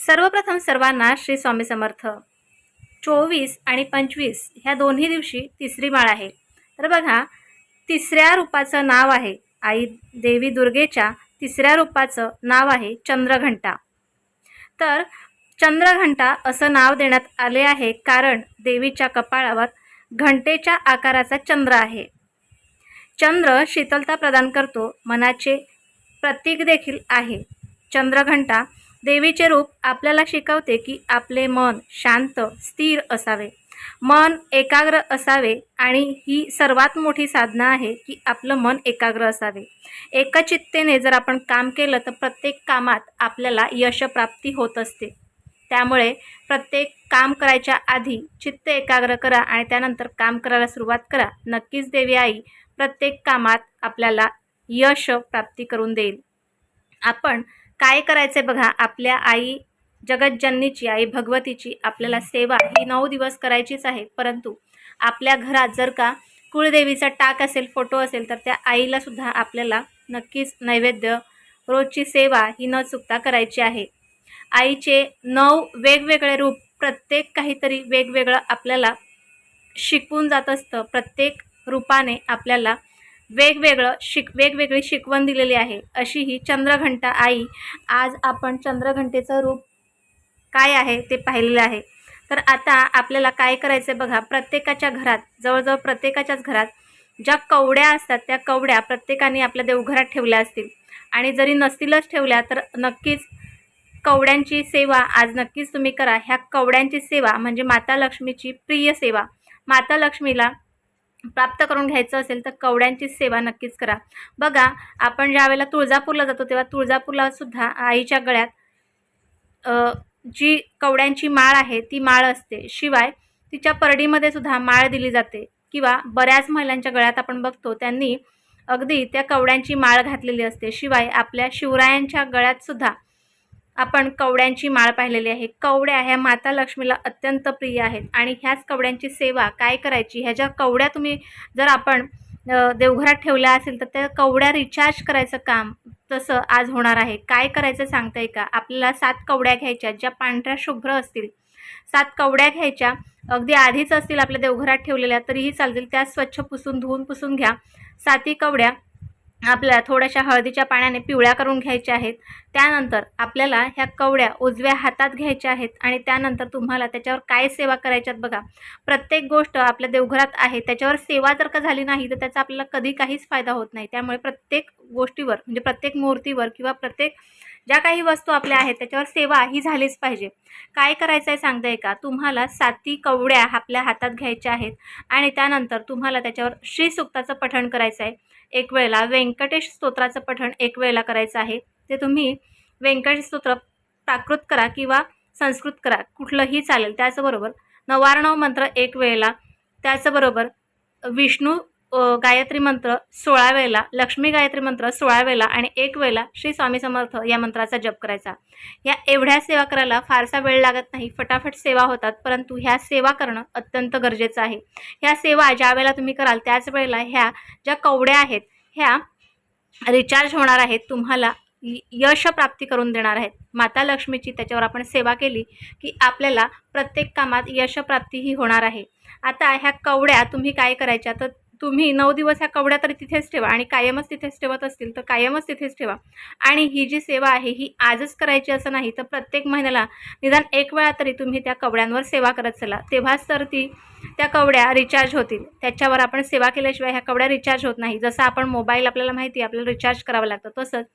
सर्वप्रथम सर्वांना श्री स्वामी समर्थ. चोवीस आणि पंचवीस ह्या दोन्ही दिवशी तिसरी माळ आहे. तर बघा तिसऱ्या रूपाचं नाव आहे. आई देवी दुर्गेच्या तिसऱ्या रूपाचं नाव आहे चंद्रघंटा. तर चंद्रघंटा असं नाव देण्यात आले आहे कारण देवीच्या कपाळावर घंटेच्या आकाराचा चंद्र आहे. चंद्र शीतलता प्रदान करतो मनाचे प्रतीक देखील आहे. चंद्रघंटा देवीचे रूप आपल्याला शिकवते की आपले मन शांत स्थिर असावे. मन एकाग्र असावे आणि ही सर्वात मोठी साधना आहे की आपलं मन एकाग्र असावे. एकचित्तेने जर आपण काम केलं तर प्रत्येक कामात आपल्याला यशप्राप्ती होत असते. त्यामुळे प्रत्येक काम करायच्या आधी चित्त एकाग्र करा आणि त्यानंतर काम करायला सुरुवात करा. नक्कीच देवी आई प्रत्येक कामात आपल्याला यश प्राप्ती करून देईल. आपण काय करायचे बघा आपल्या आई जगज्जननीची आई भगवतीची आपल्याला सेवा ही नऊ दिवस करायचीच आहे. परंतु आपल्या घरात जर का कुळदेवीचा टाक असेल फोटो असेल तर त्या आईला सुद्धा आपल्याला नक्कीच नैवेद्य रोजची सेवा ही न चुकता करायची आहे. आईचे नऊ वेगवेगळे रूप प्रत्येक काहीतरी वेगवेगळं आपल्याला शिकवून जात असतं. प्रत्येक रूपाने आपल्याला वेगवेगळं शिक वेगवेगळी शिकवण दिलेली आहे. अशी ही चंद्रघंटा आई आज आपण चंद्रघंटेचं रूप काय आहे ते पाहिलेलं आहे. तर आता आपल्याला काय करायचं आहे बघा प्रत्येकाच्या घरात जवळजवळ प्रत्येकाच्याच घरात ज्या कवड्या असतात त्या कवड्या प्रत्येकाने आपल्या देवघरात ठेवल्या असतील. आणि जरी नसतीलच ठेवल्या तर नक्कीच कवड्यांची सेवा आज नक्कीच तुम्ही करा. ह्या कवड्यांची सेवा म्हणजे माता लक्ष्मीची प्रिय सेवा. माता लक्ष्मीला प्राप्त करून घ्यायचं असेल तर कवड्यांची सेवा नक्कीच करा. बघा आपण ज्या वेळेला तुळजापूरला जातो तेव्हा तुळजापूरला सुद्धा आईच्या गळ्यात जी कवड्यांची माळ आहे ती माळ असते. शिवाय तिच्या परडीमध्ये सुद्धा माळ दिली जाते किंवा बऱ्याच महिलांच्या गळ्यात आपण बघतो त्यांनी अगदी त्या कवड्यांची माळ घातलेली असते. शिवाय आपल्या शिवरायांच्या गळ्यात सुद्धा आपण कवड्यांची माळ पाहिलेली आहे. कवड्या ह्या माता लक्ष्मीला अत्यंत प्रिय आहेत. आणि ह्याच कवड्यांची सेवा काय करायची? ह्या ज्या कवड्या तुम्ही जर आपण देवघरात ठेवल्या असेल तर त्या कवड्या रिचार्ज करायचं काम तसं आज होणार आहे. काय करायचं सांगताय का? आपल्याला सात कवड्या घ्यायच्या ज्या पांढऱ्या शुभ्र असतील. सात कवड्या घ्यायच्या. अगदी आधीच असतील आपल्या देवघरात ठेवलेल्या तरीही चालतील. त्या स्वच्छ पुसून धुवून पुसून घ्या. साती कवड्या आपल्याला थोड्याशा हळदीच्या पाण्याने पिवळ्या करून घ्यायच्या आहेत. त्यानंतर आपल्याला ह्या कवड्या उजव्या हातात घ्यायच्या आहेत आणि त्यानंतर तुम्हाला त्याच्यावर काय सेवा करायच्यात बघा. प्रत्येक गोष्ट आपल्या देवघरात आहे. त्याच्यावर सेवा जर का झाली नाही तर त्याचा आपल्याला कधी काहीच फायदा होत नाही. त्यामुळे प्रत्येक गोष्टीवर म्हणजे प्रत्येक मूर्तीवर किंवा प्रत्येक ज्या काही वस्तू आपल्या आहेत त्याच्यावर सेवा ही झालीच पाहिजे. काय करायचं आहे सांगताय का? तुम्हाला साती कवड्या आपल्या हातात घ्यायच्या आहेत आणि त्यानंतर तुम्हाला त्याच्यावर श्रीसुक्ताचं पठण करायचं आहे. एक वेळेला व्यंकटेश स्तोत्राचं पठण एक वेळेला करायचं आहे. ते तुम्ही व्यंकटेश स्तोत्र प्राकृत करा किंवा संस्कृत करा. कुठलंही चालेल. त्याचबरोबर नवारणव मंत्र एक वेळेला. त्याचबरोबर विष्णू गायत्री मंत्र सोळा वेळेला लक्ष्मी गायत्री मंत्र सोळा वेळेला आणि एक वेळेला श्री स्वामी समर्थ या मंत्राचा जप करायचा. या एवढ्या सेवा करायला फारसा वेळ लागत नाही. फटाफट सेवा होतात परंतु ह्या सेवा करणं अत्यंत गरजेचं आहे. ह्या सेवा ज्या वेळेला तुम्ही कराल त्याच वेळेला ह्या ज्या कवड्या आहेत ह्या रिचार्ज होणार आहेत तुम्हाला य- यश प्राप्ती करून देणार आहेत. माता लक्ष्मीची त्याच्यावर आपण सेवा केली की आपल्याला प्रत्येक कामात यशप्राप्ती ही होणार आहे. आता ह्या कवड्या तुम्ही काय करायच्या? तर तुम्ही नऊ दिवस ह्या कवड्या तरी तिथेच ठेवा आणि कायमच तिथेच ठेवत असतील तर कायमच तिथेच ठेवा. आणि ही जी सेवा आहे ही आजच करायची असं नाही तर प्रत्येक महिन्याला निदान एक वेळा तरी तुम्ही त्या कवड्यांवर सेवा करत चला. तेव्हाच तर ती त्या कवड्या रिचार्ज होतील. त्याच्यावर आपण सेवा केल्याशिवाय ह्या कवड्या रिचार्ज होत नाही. जसं आपण मोबाईल आपल्याला माहिती आहे आपल्याला रिचार्ज करावं लागतं तसंच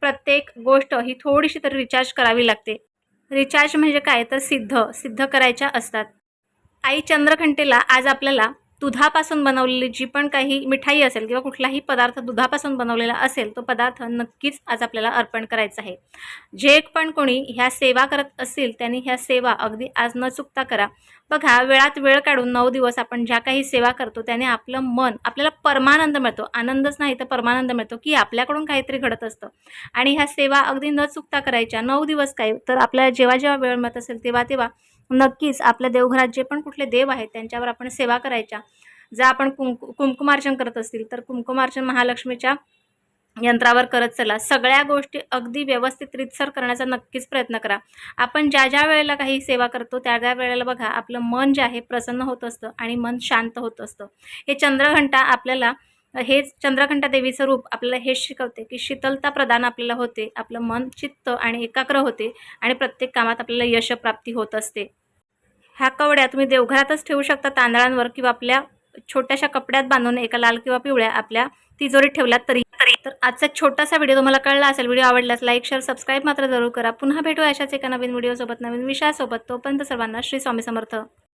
प्रत्येक गोष्ट ही थोडीशी तरी रिचार्ज करावी लागते. रिचार्ज म्हणजे काय? तर सिद्ध सिद्ध करायच्या असतात. आई चंद्रघंटेला आज आपल्याला दुधापासून बनवलेली जी पण काही मिठाई असेल किंवा कुठलाही पदार्थ दुधापासून बनवलेला असेल तो पदार्थ नक्कीच आज आपल्याला अर्पण करायचा आहे. जे पण कोणी ह्या सेवा करत असेल त्यांनी ह्या सेवा अगदी आज न चुकता करा. बघा वेळात वेळ काढून नऊ दिवस आपण ज्या काही सेवा करतो त्याने आपलं मन आपल्याला परमानंद मिळतो. आनंदच नाही तर परमानंद मिळतो की आपल्याकडून काहीतरी घडत असतं. आणि ह्या सेवा अगदी न चुकता करायच्या नऊ दिवस काय तर आपल्याला जेव्हा जेव्हा वेळ मिळत असेल तेव्हा तेव्हा नक्कीच आपल्या देवघरात जे पण कुठले देव आहेत त्यांच्यावर आपण सेवा करायच्या. जर आपण कुंकु कुंकुमार्चन करत असतील तर कुंकुमार्चन महालक्ष्मीच्या यंत्रावर करत चला. सगळ्या गोष्टी अगदी व्यवस्थित रितसर करण्याचा नक्कीच प्रयत्न करा. आपण ज्या ज्या वेळेला काही सेवा करतो त्या त्या वेळेला बघा आपलं मन जे आहे प्रसन्न होत असतं आणि मन शांत होत असतं. हे चंद्रघंटा आपल्याला हे चंद्रघंटा देवीचं रूप आपल्याला हेच शिकवते की शीतलता प्रदान आपल्याला होते. आपलं मन चित्त आणि एकाग्र होते आणि प्रत्येक कामात आपल्याला यशप्राप्ती होत असते. ह्या कवड्या तुम्ही देवघरातच ठेवू शकता तांदळांवर किंवा आपल्या छोट्याशा कपड्यात बांधून एका लाल किंवा पिवळ्या आपल्या तिजोरीत ठेवल्यात तरी. तरी तर आजचा छोटासा व्हिडिओ तुम्हाला कळला असेल व्हिडिओ आवडल्यास लाईक शेअर सबस्क्राईब मात्र जरूर करा. पुन्हा भेटू अशाच एका नवीन व्हिडिओसोबत नवीन विषयासोबत. तोपर्यंत सर्वांना श्री स्वामी समर्थ.